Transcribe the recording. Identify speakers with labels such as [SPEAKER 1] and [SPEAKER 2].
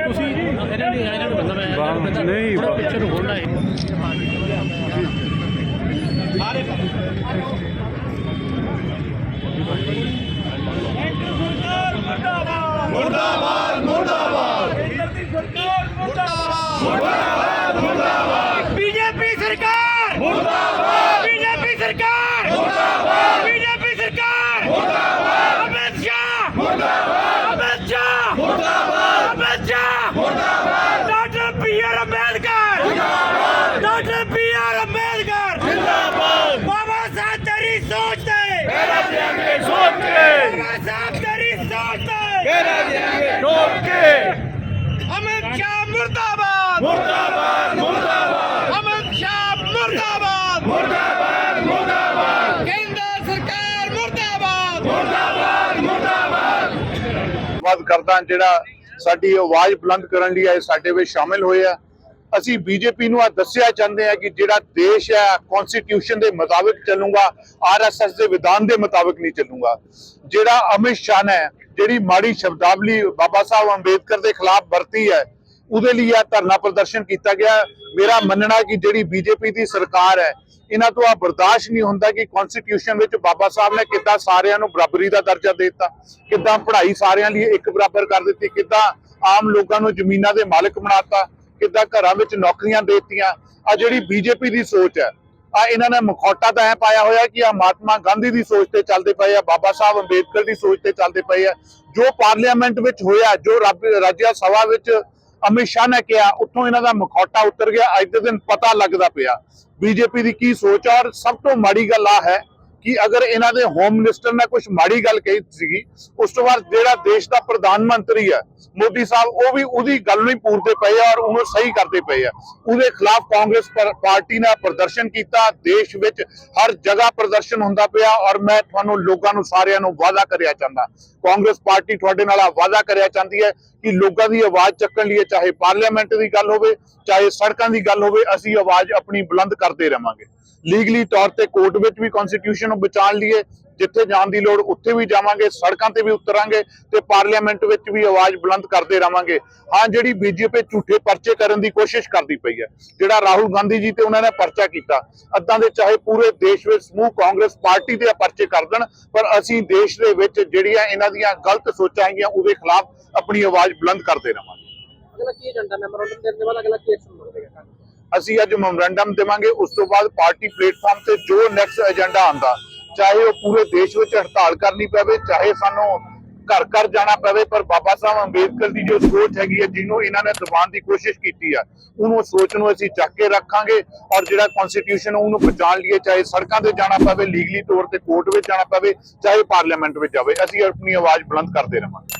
[SPEAKER 1] ਤੁਸੀਂ ਇਹਨਾਂ ਨੇ ਇਹਨਾਂ ਨੂੰ ਬੰਦਾ ਮੈਂ
[SPEAKER 2] ਨਹੀਂ,
[SPEAKER 1] ਥੋੜਾ ਪਿੱਛੇ ਨੂੰ ਹੋਣਾ ਹੈ
[SPEAKER 3] ਬੀਜੇਪੀ ਸਰਕਾਰ! ਮੁਰਦਾਬਾਦ। ਬੀਜੇਪੀ ਸਰਕਾਰ! ਮੁਰਦਾਬਾਦ ਬੀਜੇਪੀ ਸਰਕਾਰ ਮੁਰਦਾਬਾਦ ਅਮਿਤ ਸ਼ਾਹ ਮੁਰਦਾਬਾਦ ਅਮਿਤ ਸ਼ਾਹ ਮੁਰਦਾਬਾਦ ਅਮਿਤ ਸ਼ਾਹ ਮੁਰਦਾਬਾਦ ਡਾਕਟਰ ਬੀ ਆਰ ਅੰਬੇਦਕਰ ਜਿੰਦਾਬਾਦ ਡਾਕਟਰ ਬੀ ਆਰ ਅੰਬੇਦਕਰ ਜਿੰਦਾਬਾਦ ਬਾਬਾ ਸਾਹਿਬ ਤੇਰੀ ਸੋਚ ਤੇ ਮੇਰਾ ਦਿਆਂਗੇ ਸੋਚ ਕੇ ਬਾਬਾ ਸਾਹਿਬ ਤੇਰੀ ਸੋਚ ਤੇ ਮੇਰਾ ਦਿਆਂਗੇ ਠੋਕ ਕੇ ਅਮਿਤ ਸ਼ਾਹ ਮੁਰਦਾਬਾਦ ਮੁਰਦਾਬਾਦ ਮੁਰਦਾਬਾਦ ਅਮਿਤ ਸ਼ਾਹ ਮੁਰਦਾਬਾਦ ਮੁਰਦਾਬਾਦ ਮੁਰਦਾਬਾਦ ਕੇਂਦਰ ਸਰਕਾਰ ਮੁਰਦਾਬਾਦ
[SPEAKER 2] ਧੰਨਵਾਦ ਕਰਦਾ ਜਿਹੜਾ ਸਾਡੀ ਆਵਾਜ਼ ਬੁਲੰਦ ਕਰਨ ਲਈ ਆਏ ਸਾਡੇ ਵਿੱਚ ਸ਼ਾਮਿਲ ਹੋਏ ਆ। ਅਸੀਂ ਬੀਜੇਪੀ ਨੂੰ ਆ ਦੱਸਿਆ ਚਾਹੁੰਦੇ ਆ ਕਿ ਜਿਹੜਾ ਦੇਸ਼ ਹੈ ਕਨਸਟੀਟਿਊਸ਼ਨ ਦੇ ਮੁਤਾਬਿਕ ਚੱਲੂਗਾ ਆਰਐਸਐਸ ਦੇ ਵਿਧਾਨ ਦੇ ਮੁਤਾਬਿਕ ਨਹੀਂ ਚੱਲੂਗਾ। ਜਿਹੜਾ ਅਮਿਤ ਸ਼ਾਹ ਨੇ, ਜਿਹੜੀ ਮਾੜੀ ਸ਼ਬਦਾਵਲੀ ਬਾਬਾ ਸਾਹਿਬ ਅੰਬੇਦਕਰ ਦੇ ਖਿਲਾਫ ਵਰਤੀ ਹੈ ਉਹਦੇ ਲਈ ਇਹ ਧਰਨਾ ਪ੍ਰਦਰਸ਼ਨ ਕੀਤਾ ਗਿਆ। ਮੇਰਾ ਮੰਨਣਾ ਕਿ ਜਿਹੜੀ ਬੀਜੇਪੀ ਦੀ ਸਰਕਾਰ ਹੈ, ਇਹਨਾਂ ਤੋਂ ਆ ਬਰਦਾਸ਼ਤ ਨਹੀਂ ਹੁੰਦਾ ਕਿ ਕਨਸਟੀਟਿਊਸ਼ਨ ਵਿੱਚ ਬਾਬਾ ਸਾਹਿਬ ਨੇ ਕਿੱਦਾਂ ਸਾਰਿਆਂ ਨੂੰ ਬਰਾਬਰੀ ਦਾ ਦਰਜਾ ਦੇ ਦਿੱਤਾ, ਕਿੱਦਾਂ ਪੜ੍ਹਾਈ ਸਾਰਿਆਂ ਲਈ ਇੱਕ ਬਰਾਬਰ ਕਰ ਦਿੱਤੀ, ਕਿੱਦਾਂ ਆਮ ਲੋਕਾਂ ਨੂੰ ਜ਼ਮੀਨਾਂ ਦੇ ਮਾਲਕ ਬਣਾਤਾ, ਕਿੱਦਾਂ ਘਰਾਂ ਵਿੱਚ ਨੌਕਰੀਆਂ ਦੇ ਦਿੱਤੀਆਂ। ਆ ਜਿਹੜੀ ਬੀਜੇਪੀ ਦੀ ਸੋਚ ਹੈ, ਆ ਇਹਨਾਂ ਨੇ ਮਖੌਟਾ ਤਾਂ ਐ ਪਾਇਆ ਹੋਇਆ ਕਿ ਆ ਮਹਾਤਮਾ ਗਾਂਧੀ ਦੀ ਸੋਚ ਤੇ ਚੱਲਦੇ ਪਏ ਆ, ਬਾਬਾ ਸਾਹਿਬ ਅੰਬੇਦਕਰ ਦੀ ਸੋਚ ਤੇ ਚੱਲਦੇ ਪਏ ਆ। ਜੋ ਪਾਰਲੀਮੈਂਟ ਵਿੱਚ ਹੋਇਆ, ਜੋ ਰੱਬ, ਰਾਜਿਆ ਸਭਾ ਵਿੱਚ ਅਮਿਤ ਸ਼ਾਹ ਨੇ ਕਿਹਾ, ਉੱਥੋਂ ਇਹਨਾਂ ਦਾ ਮਖੌਟਾ ਉਤਰ ਗਿਆ, ਅੱਜ ਦੇ ਦਿਨ ਪਤਾ ਲੱਗਦਾ ਪਿਆ। ਬੀਜੇਪੀ ਦੀ ਕੀ ਸੋਚ ਔਰ ਸਭ ਤੋਂ ਮਾੜੀ ਗੱਲ ਆ ਹੈ ਕਿ ਅਗਰ ਇਹਨਾਂ ਦੇ ਹੋਮ ਮਿਨਿਸਟਰ ਨੇ ਕੁਝ ਮਾੜੀ ਗੱਲ ਕਹੀ ਸੀਗੀ, ਉਸ ਤੋਂ ਬਾਅਦ ਜਿਹੜਾ ਦੇਸ਼ ਦਾ ਪ੍ਰਧਾਨ ਮੰਤਰੀ ਹੈ, ਮੋਦੀ ਸਾਹਿਬ, ਉਹ ਵੀ ਉਹਦੀ ਗੱਲ ਨੂੰ ਹੀ ਪੂਰਦੇ ਪਏ ਆ ਔਰ ਉਹਨੂੰ ਸਹੀ ਕਰਦੇ ਪਏ ਆ। ਉਹਦੇ ਖਿਲਾਫ ਕਾਂਗਰਸ ਪਾਰਟੀ ਨੇ ਪ੍ਰਦਰਸ਼ਨ ਕੀਤਾ, ਦੇਸ਼ ਵਿੱਚ ਹਰ ਜਗ੍ਹਾ ਪ੍ਰਦਰਸ਼ਨ ਹੁੰਦਾ ਪਿਆ, ਔਰ ਮੈਂ ਤੁਹਾਨੂੰ ਲੋਕਾਂ ਨੂੰ ਸਾਰਿਆਂ ਨੂੰ ਵਾਅਦਾ ਕਰਿਆ ਚਾਹੁੰਦਾ। ਕਾਂਗਰਸ ਪਾਰਟੀ ਤੁਹਾਡੇ ਨਾਲ ਆ ਵਾਅਦਾ ਕਰਿਆ ਚਾਹੁੰਦੀ ਹੈ ਕਿ ਲੋਕਾਂ ਦੀ ਆਵਾਜ਼ ਚੱਕਣ ਲਈ, ਚਾਹੇ ਪਾਰਲੀਮੈਂਟ ਦੀ ਗੱਲ ਹੋਵੇ, ਚਾਹੇ ਸੜਕਾਂ ਦੀ ਗੱਲ ਹੋਵੇ, ਅਸੀਂ ਆਵਾਜ਼ ਆਪਣੀ ਬੁਲੰਦ ਕਰਦੇ ਰਵਾਂਗੇ। ਲੀਗਲੀ ਤੌਰ ਤੇ ਕੋਰਟ ਵਿੱਚ ਵੀ ਕਨਸਟੀਟਿਊਸ਼ਨ ਨੂੰ ਬਚਾਉਣ ਲਈਏ ਜਿੱਥੇ ਜਾਣ ਦੀ ਲੋੜ ਉੱਥੇ ਵੀ ਜਾਵਾਂਗੇ ਸੜਕਾਂ ਤੇ ਵੀ ਉਤਰਾਂਗੇ ਤੇ ਪਾਰਲੀਮੈਂਟ ਵਿੱਚ ਵੀ ਆਵਾਜ਼ ਬੁਲੰਦ ਕਰਦੇ ਰਵਾਂਗੇ। ਹਾਂ ਜਿਹੜੀ ਬੀਜੇਪੀ ਝੂਠੇ ਪਰਚੇ ਕਰਨ ਦੀ ਕੋਸ਼ਿਸ਼ ਕਰਦੀ ਪਈ ਹੈ ਜਿਹੜਾ ਰਾਹੁਲ ਗਾਂਧੀ ਜੀ ਤੇ ਉਹਨਾਂ ਨੇ ਪਰਚਾ ਕੀਤਾ ਅੱਦਾਂ ਦੇ ਚਾਹੇ ਪੂਰੇ ਦੇਸ਼ ਵਿੱਚ ਸਮੂਹ ਕਾਂਗਰਸ ਪਾਰਟੀ ਦੇ ਪਰਚੇ ਕਰ ਦੇਣ ਪਰ ਅਸੀਂ ਦੇਸ਼ ਦੇ ਵਿੱਚ ਜਿਹੜੀਆਂ ਇਹਨਾਂ ਦੀਆਂ ਗਲਤ ਸੋਚਾਂ ਹੈਗੀਆਂ ਉਹਦੇ ਖਿਲਾਫ ਆਪਣੀ ਆਵਾਜ਼ ਬੁਲੰਦ ਕਰਦੇ ਰਵਾਂਗੇ।
[SPEAKER 1] ਅਗਲਾ ਕੀ ਏਜੰਡਾ ਮੈਮੋਰੰਡਮ ਦੇਣ ਦੇ ਬਾਅਦ ਅਗਲਾ ਕੀ ਐਕਸ਼ਨ ਹੋਵੇਗਾ
[SPEAKER 2] ਅਸੀਂ ਅੱਜ ਮੈਮੋਰੰਡਮ ਦੇਵਾਂਗੇ ਉਸ ਤੋਂ ਬਾਅਦ ਪਾਰਟੀ ਪਲੇਟਫਾਰਮ ਤੇ ਜੋ ਨੈਕਸਟ ਏਜੰਡਾ ਆਂਦਾ ਚਾਹੇ ਉਹ ਪੂਰੇ ਦੇਸ਼ ਵਿੱਚ ਹੜਤਾਲ ਕਰਨੀ ਪਵੇ, ਚਾਹੇ ਸਾਨੂੰ ਘਰ ਘਰ ਜਾਣਾ ਪਵੇ, ਪਰ ਬਾਬਾ ਸਾਹਿਬ ਅੰਬੇਦਕਰ ਦੀ ਜੋ ਸੋਚ ਹੈਗੀ ਹੈ, ਜਿਹਨੂੰ ਇਹਨਾਂ ਨੇ ਦਬਾਉਣ ਦੀ ਕੋਸ਼ਿਸ਼ ਕੀਤੀ ਆ ਉਹਨੂੰ ਸੋਚ ਨੂੰ ਅਸੀਂ ਚੱਕ ਕੇ ਰੱਖਾਂਗੇ ਔਰ ਜਿਹੜਾ ਕਨਸਟੀਟਿਊਸ਼ਨ ਉਹਨੂੰ ਬਚਾਉਣ ਲਈਏ ਚਾਹੇ ਸੜਕਾਂ ਤੇ ਜਾਣਾ ਪਵੇ ਲੀਗਲੀ ਤੌਰ ਤੇ ਕੋਰਟ ਵਿੱਚ ਜਾਣਾ ਪਵੇ, ਚਾਹੇ ਪਾਰਲੀਮੈਂਟ ਵਿੱਚ ਜਾਵੇ, ਅਸੀਂ ਆਪਣੀ ਆਵਾਜ਼ ਬੁਲੰਦ ਕਰਦੇ ਰਵਾਂਗੇ